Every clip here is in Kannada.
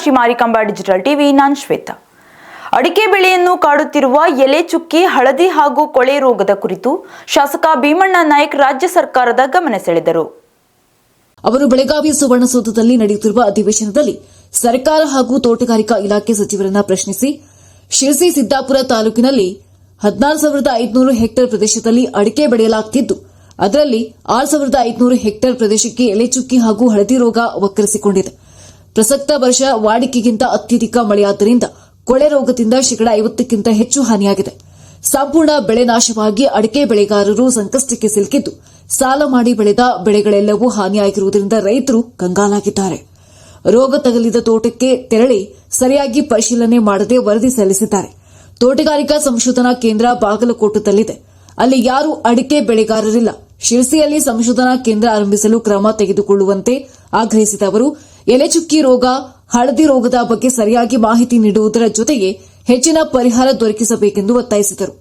ಶ್ರೀ ಮಾರಿಕಾಂಬಾ ಡಿಜಿಟಲ್ ಟಿವಿ, ನಾನ್ ಶ್ವೇತಾ. ಅಡಿಕೆ ಬೆಳೆಯನ್ನು ಕಾಡುತ್ತಿರುವ ಎಲೆ ಚುಕ್ಕಿ, ಹಳದಿ ಹಾಗೂ ಕೊಳೆ ರೋಗದ ಕುರಿತು ಶಾಸಕ ಭೀಮಣ್ಣ ನಾಯಕ್ ರಾಜ್ಯ ಸರ್ಕಾರದ ಗಮನ ಸೆಳೆದರು. ಅವರು ಬೆಳಗಾವಿ ಸುವರ್ಣಸೌಧದಲ್ಲಿ ನಡೆಯುತ್ತಿರುವ ಅಧಿವೇಶನದಲ್ಲಿ ಸರ್ಕಾರ ಹಾಗೂ ತೋಟಗಾರಿಕಾ ಇಲಾಖೆ ಸಚಿವರನ್ನ ಪ್ರಶ್ನಿಸಿ, ಶಿರಸಿ ಸಿದ್ದಾಪುರ ತಾಲೂಕಿನಲ್ಲಿ ಹದಿನಾರು ಸಾವಿರದ ಐದುನೂರು ಹೆಕ್ಟೇರ್ ಪ್ರದೇಶದಲ್ಲಿ ಅಡಿಕೆ ಬೆಳೆಯಲಾಗುತ್ತಿದ್ದು ಅದರಲ್ಲಿ ಆರು ಸಾವಿರದ ಐದುನೂರು ಹೆಕ್ಟೇರ್ ಪ್ರದೇಶಕ್ಕೆ ಎಲೆಚುಕ್ಕಿ ಹಾಗೂ ಹಳದಿ ರೋಗ ವಕ್ಕರಿಸಿಕೊಂಡಿದೆ. ಪ್ರಸಕ್ತ ವರ್ಷ ವಾಡಿಕೆಗಿಂತ ಅತ್ಯಧಿಕ ಮಳೆಯಾದ್ದರಿಂದ ಕೊಳೆ ರೋಗದಿಂದ ಶೇಕಡಾ ಐವತ್ತಕ್ಕಿಂತ ಹೆಚ್ಚು ಹಾನಿಯಾಗಿದೆ. ಸಂಪೂರ್ಣ ಬೆಳೆ ನಾಶವಾಗಿ ಅಡಿಕೆ ಬೆಳೆಗಾರರು ಸಂಕಷ್ಟಕ್ಕೆ ಸಿಲುಕಿದ್ದು, ಸಾಲ ಮಾಡಿ ಬೆಳೆದ ಬೆಳೆಗಳೆಲ್ಲವೂ ಹಾನಿಯಾಗಿರುವುದರಿಂದ ರೈತರು ಕಂಗಾಲಾಗಿದ್ದಾರೆ. ರೋಗ ತಗಲಿದ ತೋಟಕ್ಕೆ ತೆರಳಿ ಸರಿಯಾಗಿ ಪರಿಶೀಲನೆ ಮಾಡದೆ ವರದಿ ಸಲ್ಲಿಸಿದ್ದಾರೆ. ತೋಟಗಾರಿಕಾ ಸಂಶೋಧನಾ ಕೇಂದ್ರ ಬಾಗಲಕೋಟದಲ್ಲಿದೆ ಅಲ್ಲಿ ಯಾರು ಅಡಿಕೆ ಬೆಳೆಗಾರರಿಲ್ಲ. ಶಿರಸಿಯಲ್ಲಿ ಸಂಶೋಧನಾ ಕೇಂದ್ರ ಆರಂಭಿಸಲು ಕ್ರಮ ತೆಗೆದುಕೊಳ್ಳುವಂತೆ ಆಗ್ರಹಿಸಿದ ಅವರು ಎಲೆಚುಕ್ಕಿ ರೋಗ ಹಳದಿ ರೋಗದ ಬಗ್ಗೆ ಸರಿಯಾಗಿ ಮಾಹಿತಿ ನೀಡುವುದರ ಜೊತೆಗೆ ಹೆಚ್ಚಿನ ಪರಿಹಾರ ದೊರಕಿಸಬೇಕೆಂದು ಒತ್ತಾಯಿಸಿದರು.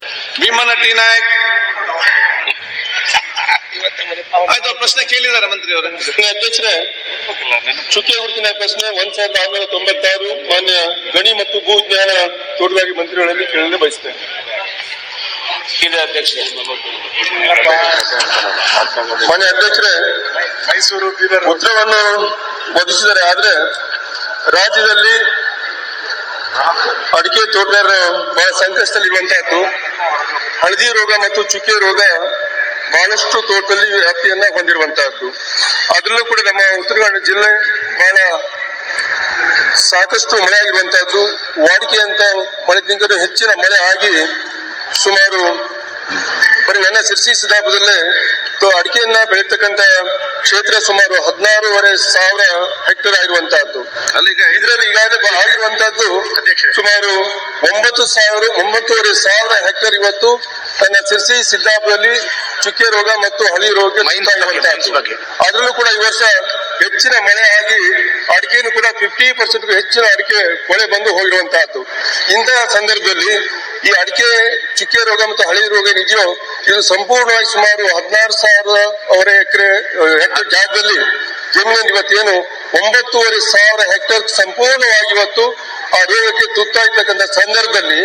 ಆಯ್ತು ಪ್ರಶ್ನೆ ಕೇಳಿದಾರೆ ಮಂತ್ರಿ ಅವರೇ. ಅಧ್ಯಕ್ಷರೇ ಚುಕ್ಕೆ ಗುರುತಿನ ಪ್ರಶ್ನೆ ಒಂದ್ ಸಾವಿರದ ಆರುನೂರ ತೊಂಬತ್ತಾರು ಮಾನ್ಯ ಗಣಿ ಮತ್ತು ಭೂ ವಿಜ್ಞಾನ ತೋಟಗಾರಿಕೆ ಮಂತ್ರಿಗಳಲ್ಲಿ ಕೇಳಲು ಬಯಸ್ತೇನೆ. ಇದೆ ಅಧ್ಯಕ್ಷ ಮಾನ್ಯ ಅಧ್ಯಕ್ಷರೇ ಮೈಸೂರು ಉತ್ತರವನ್ನು ಒದಗಿಸಿದರೆ ಆದ್ರೆ ರಾಜ್ಯದಲ್ಲಿ ಅಡಿಕೆ ತೋಟಗಾರರು ಬಹಳ ಸಂಕಷ್ಟದಲ್ಲಿರುವಂತಹದ್ದು ಹಳದಿ ರೋಗ ಮತ್ತು ಚುಕ್ಕೆ ರೋಗ ಬಹಳಷ್ಟು ತೋಟದಲ್ಲಿ ವ್ಯಾಪ್ತಿಯನ್ನ ಹೊಂದಿರುವಂತಹದ್ದು. ಅದರಲ್ಲೂ ಕೂಡ ನಮ್ಮ ಉತ್ತರ ಕನ್ನಡ ಜಿಲ್ಲೆ ಬಹಳ ಸಾಕಷ್ಟು ಮಳೆ ಆಗಿರುವಂತಹದ್ದು ವಾಡಿಕೆಯಂತ ಮಳೆಗಿಂತಲೂ ಹೆಚ್ಚಿನ ಮಳೆ ಆಗಿ ಸುಮಾರು ಬರೀ ನನ್ನ ಸಿರ್ಸಿ ಸಿದ್ದಾಪುರದಲ್ಲೇ ತ- ಅಡಿಕೆಯನ್ನ ಬೆಳೀತಕ್ಕಂತ ಕ್ಷೇತ್ರ ಸುಮಾರು ಹದಿನಾರೂವರೆ ಸಾವಿರ ಹೆಕ್ಟೇರ್ ಆಗಿರುವಂತಹದ್ದು ಅಲ್ಲಿಗೆ ಇದರಲ್ಲಿ ಈಗಾಗಲೇ ಆಗಿರುವಂತಹದ್ದು. ಸುಮಾರು ಒಂಬತ್ತು ಸಾವಿರ ಒಂಬತ್ತೂವರೆ ಸಾವಿರ ಹೆಕ್ಟೇರ್ ಇವತ್ತು ತನ್ನ ಸಿರ್ಸಿ ಸಿದ್ದಾಪುರದಲ್ಲಿ ಚುಕ್ಕೆ ರೋಗ ಮತ್ತು ಹಳಿ ರೋಗ. ಅದರಲ್ಲೂ ಕೂಡ ಈ ವರ್ಷ ಹೆಚ್ಚಿನ ಮಳೆ ಆಗಿ ಅಡಿಕೆಯನ್ನು ಕೂಡ ಫಿಫ್ಟಿ ಪರ್ಸೆಂಟ್ ಹೆಚ್ಚಿನ ಅಡಿಕೆ ಕೊಳೆ ಬಂದು ಹೋಗಿರುವಂತಹದ್ದು ಇಂತಹ ಸಂದರ್ಭದಲ್ಲಿ ಈ ಅಡಿಕೆ ಚುಕ್ಕೆ ರೋಗ ಮತ್ತು ಹಳೆ ರೋಗ ಏನಿದೆಯೋ ಇದು ಸಂಪೂರ್ಣವಾಗಿ ಸುಮಾರು ಹದಿನಾರು ಸಾವಿರ ಎಕರೆ ಹೆಕ್ಟರ್ ಜಾಗದಲ್ಲಿ ಜಮೀನಲ್ಲಿ ಇವತ್ತೇನು ಒಂಬತ್ತೂವರೆ ಸಾವಿರ ಹೆಕ್ಟೇರ್ ಸಂಪೂರ್ಣವಾಗಿ ಇವತ್ತು ಆ ರೋಗಕ್ಕೆ ತುತ್ತಾಗ್ತಕ್ಕಂಥ ಸಂದರ್ಭದಲ್ಲಿ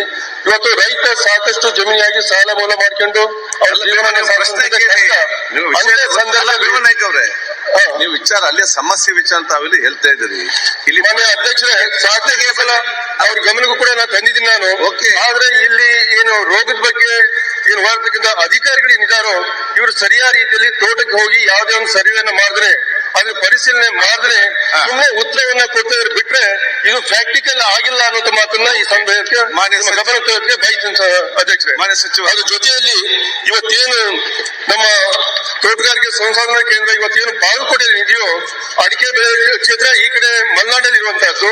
ಇವತ್ತು ರೈತ ಸಾಕಷ್ಟು ಜಮೀನಾಗಿ ಸಾಲ ಮೂಲ ಮಾಡ್ಕೊಂಡು ನೀವು ವಿಚಾರ ಅಲ್ಲೇ ಸಮಸ್ಯೆ ವಿಚಾರ ಅಂತ ತಾವೆಲ್ಲಿ ಹೇಳ್ತಾ ಇದ್ದೀರಿ. ಇಲ್ಲಿ ಮನೆ ಅಧ್ಯಕ್ಷರೇ ಸಾಧನೆಗೆ ಕೇವಲ ಅವ್ರ ಗಮನಕ್ಕೂ ಕೂಡ ನಾನು ತಂದಿದ್ದೀನಿ ನಾನು. ಓಕೆ. ಆದ್ರೆ ಇಲ್ಲಿ ಏನು ರೋಗದ ಬಗ್ಗೆ ಏನು ಮಾಡ್ತಕ್ಕಂಥ ಅಧಿಕಾರಿಗಳು ಇದ್ದಾರೋ ಇವರು ಸರಿಯಾದ ರೀತಿಯಲ್ಲಿ ತೋಟಕ್ಕೆ ಹೋಗಿ ಯಾವುದೇ ಒಂದು ಸರ್ವೆಯನ್ನು ಮಾಡಿದ್ರೆ ಅದ್ರ ಪರಿಶೀಲನೆ ಮಾಡಿದ್ರೆ. ಸುಮ್ಮನೆ ಉತ್ತರವನ್ನ ಕೊಟ್ಟಿದ್ರೆ ಬಿಟ್ರೆ ಇದು ಪ್ರಾಕ್ಟಿಕಲ್ ಆಗಿಲ್ಲ ಅನ್ನೋದು ಮಾತನ್ನ ಈ ಸಂದರ್ಭಕ್ಕೆ ಮಾನ್ಯ ಗಮನ ತರೋದಕ್ಕೆ ಬಯಸ್ತೀನಿ ಅಧ್ಯಕ್ಷರೇ ಮಾನ್ಯ ಸಚಿವ. ಅದ್ರ ಜೊತೆಯಲ್ಲಿ ಇವತ್ತೇನು ನಮ್ಮ ತೋಟಗಾರಿಕೆ ಸಂಶೋಧನಾ ಕೇಂದ್ರ ಇವತ್ತೇನು ಬಾಗಲಕೋಟೆ ಇದೆಯೋ ಅಡಿಕೆ ಬೆಳೆ ಕ್ಷೇತ್ರ ಈ ಕಡೆ ಮಲೆನಾಡಲ್ಲಿ ಇರುವಂತಹದ್ದು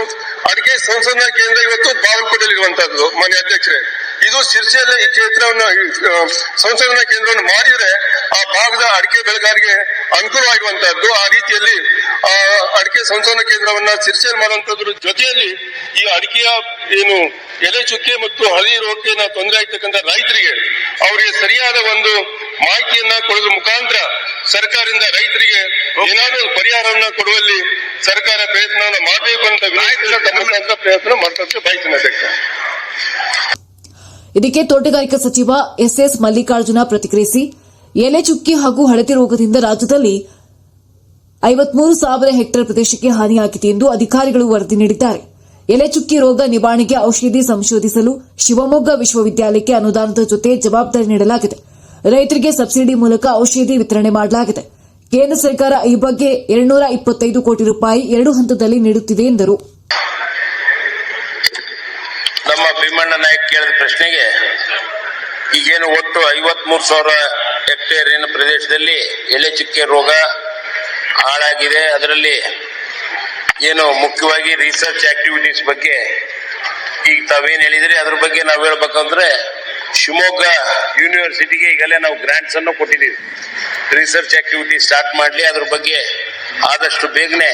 ಅಡಿಕೆ ಸಂಶೋಧನಾ ಕೇಂದ್ರ ಇವತ್ತು ಬಾಗಲಕೋಟೆಯಲ್ಲಿ ಇರುವಂತಹದ್ದು ಮಾನ್ಯ ಅಧ್ಯಕ್ಷರೇ ಇದು ಶಿರ್ಸಿಯಲ್ಲೇ ಈ ಕ್ಷೇತ್ರವನ್ನು ಸಂಶೋಧನಾ ಕೇಂದ್ರವನ್ನು ಮಾಡಿದ್ರೆ ಆ ಭಾಗದ ಅಡಿಕೆ ಬೆಳೆಗಾರರಿಗೆ ಅನುಕೂಲವಾಗಿರುವಂತಹದ್ದು ಆ ರೀತಿಯಲ್ಲಿ ಆ ಅಡಿಕೆ ಸಂಶೋಧನಾ ಕೇಂದ್ರವನ್ನ ಸಿರ್ಸೇಲ್ ಮಾಡುವಂತದ್ರ ಜೊತೆಯಲ್ಲಿ ಈ ಅಡಿಕೆಯ ಏನು ಎಲೆ ಚುಕ್ಕೆ ಮತ್ತು ಹಳಿ ರೋಗಕ್ಕೆ ನಾವು ತೊಂದರೆ ಆಗ್ತಕ್ಕಂಥ ರೈತರಿಗೆ ಅವರಿಗೆ ಸರಿಯಾದ ಒಂದು ಮಾಹಿತಿಯನ್ನ ಕೊಡೋದ್ರ ಮುಖಾಂತರ ಸರ್ಕಾರದಿಂದ ರೈತರಿಗೆ ಏನಾದರೂ ಒಂದು ಪರಿಹಾರವನ್ನ ಕೊಡುವಲ್ಲಿ ಸರ್ಕಾರ ಪ್ರಯತ್ನವನ್ನ ಮಾಡಬೇಕು ಅಂತ ವಿನಾಯಕರಿಂದ ಪ್ರಯತ್ನ ಮಾಡ್ತಕ್ಕೆ ಬಯಸಿನ ಅಧ್ಯಕ್ಷ. ಇದಕ್ಕೆ ತೋಟಗಾರಿಕಾ ಸಚಿವ ಎಸ್ಎಸ್ ಮಲ್ಲಿಕಾರ್ಜುನ ಪ್ರತಿಕ್ರಿಯಿಸಿ. ಎಲೆ ಚುಕ್ಕಿ ಹಾಗೂ ಹಳತಿ ರೋಗದಿಂದ ರಾಜ್ಯದಲ್ಲಿ ಐವತ್ಮೂರು ಸಾವಿರ ಹೆಕ್ಟೇರ್ ಪ್ರದೇಶಕ್ಕೆ ಹಾನಿಯಾಗಿದೆ ಎಂದು ಅಧಿಕಾರಿಗಳು ವರದಿ ನೀಡಿದ್ದಾರೆ. ಎಲೆಚುಕ್ಕಿ ರೋಗ ನಿವಾರಣೆಗೆ ಔಷಧಿ ಸಂಶೋಧಿಸಲು ಶಿವಮೊಗ್ಗ ವಿಶ್ವವಿದ್ಯಾಲಯಕ್ಕೆ ಅನುದಾನದ ಜೊತೆ ಜವಾಬ್ದಾರಿ ನೀಡಲಾಗಿದೆ. ರೈತರಿಗೆ ಸಬ್ಸಿಡಿ ಮೂಲಕ ಔಷಧಿ ವಿತರಣೆ ಮಾಡಲಾಗಿದೆ. ಕೇಂದ್ರ ಸರ್ಕಾರ ಈ ಬಗ್ಗೆ ಎರಡ್ನೂರ ಇಪ್ಪತ್ತೈದು ಕೋಟಿ ರೂಪಾಯಿ ಎರಡು ಹಂತದಲ್ಲಿ ನೀಡುತ್ತಿದೆ ಎಂದರು. ನಮ್ಮ ಭೀಮಣ್ಣ ಕೇಳಿದ ಪ್ರಶ್ನೆಗೆ ಈಗೇನು ಒಟ್ಟು ಐವತ್ಮೂರು ಸಾವಿರ ಹೆಕ್ಟೇರಿನ ಪ್ರದೇಶದಲ್ಲಿ ಎಲೆ ಚುಕ್ಕೆ ರೋಗ ಹಾಳಾಗಿದೆ. ಅದರಲ್ಲಿ ಏನು ಮುಖ್ಯವಾಗಿ ರಿಸರ್ಚ್ ಆಕ್ಟಿವಿಟೀಸ್ ಬಗ್ಗೆ ಈಗ ತಾವೇನು ಹೇಳಿದ್ರಿ? ಅದ್ರ ಬಗ್ಗೆ ನಾವು ಹೇಳ್ಬೇಕಂದ್ರೆ ಶಿವಮೊಗ್ಗ ಯೂನಿವರ್ಸಿಟಿಗೆ ಈಗಲೇ ನಾವು ಗ್ರಾಂಟ್ಸ್ ಅನ್ನು ಕೊಟ್ಟಿದ್ದೀವಿ. ರಿಸರ್ಚ್ ಆಕ್ಟಿವಿಟಿ ಸ್ಟಾರ್ಟ್ ಮಾಡಲಿ. ಅದ್ರ ಬಗ್ಗೆ ಆದಷ್ಟು ಬೇಗನೆ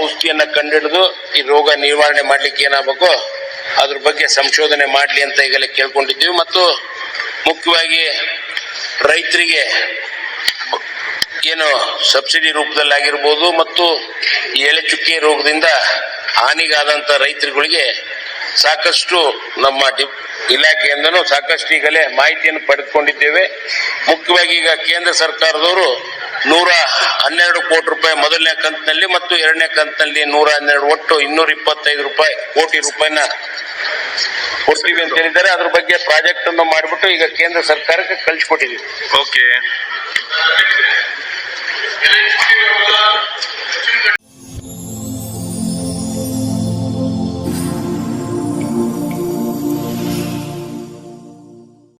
ಔಷಧಿಯನ್ನು ಕಂಡುಹಿಡಿದು ಈ ರೋಗ ನಿವಾರಣೆ ಮಾಡ್ಲಿಕ್ಕೆ ಏನಾಗಬೇಕು? ಅದ್ರ ಬಗ್ಗೆ ಸಂಶೋಧನೆ ಮಾಡಲಿ ಅಂತ ಈಗಲೇ ಕೇಳ್ಕೊಂಡಿದ್ದೀವಿ. ಮತ್ತು ಮುಖ್ಯವಾಗಿ ರೈತರಿಗೆ ಏನು ಸಬ್ಸಿಡಿ ರೂಪದಲ್ಲಾಗಿರ್ಬೋದು ಮತ್ತು ಎಳೆ ಚುಕ್ಕೆ ರೋಗದಿಂದ ಹಾನಿಗಾದಂತ ರೈತರುಗಳಿಗೆ ಸಾಕಷ್ಟು ನಮ್ಮ ಡಿ- ಇಲಾಖೆಯಿಂದನೂ ಸಾಕಷ್ಟು ಈಗಲೇ ಮಾಹಿತಿಯನ್ನು ಪಡೆದುಕೊಂಡಿದ್ದೇವೆ. ಮುಖ್ಯವಾಗಿ ಈಗ ಕೇಂದ್ರ ಸರ್ಕಾರದವರು ನೂರ ಹನ್ನೆರಡು ಕೋಟಿ ರೂಪಾಯಿ ಮೊದಲನೇ ಕಂತಿನಲ್ಲಿ ಮತ್ತು ಎರಡನೇ ಕಂತಿನಲ್ಲಿ ನೂರ ಹನ್ನೆರಡು ಒಟ್ಟು ಇನ್ನೂರ ಇಪ್ಪತ್ತೈದು ರೂಪಾಯಿ ಕೋಟಿ ರೂಪಾಯಿನ ಕೊಡ್ತೀವಿ ಅಂತ ಹೇಳಿದ್ದಾರೆ ಅದ್ರ ಬಗ್ಗೆ ಪ್ರಾಜೆಕ್ಟ್ ಅನ್ನು ಮಾಡಿಬಿಟ್ಟು ಈಗ ಕೇಂದ್ರ ಸರ್ಕಾರಕ್ಕೆ ಕಳಿಸ್ಕೊಟ್ಟಿದ್ದೀವಿ ಓಕೆ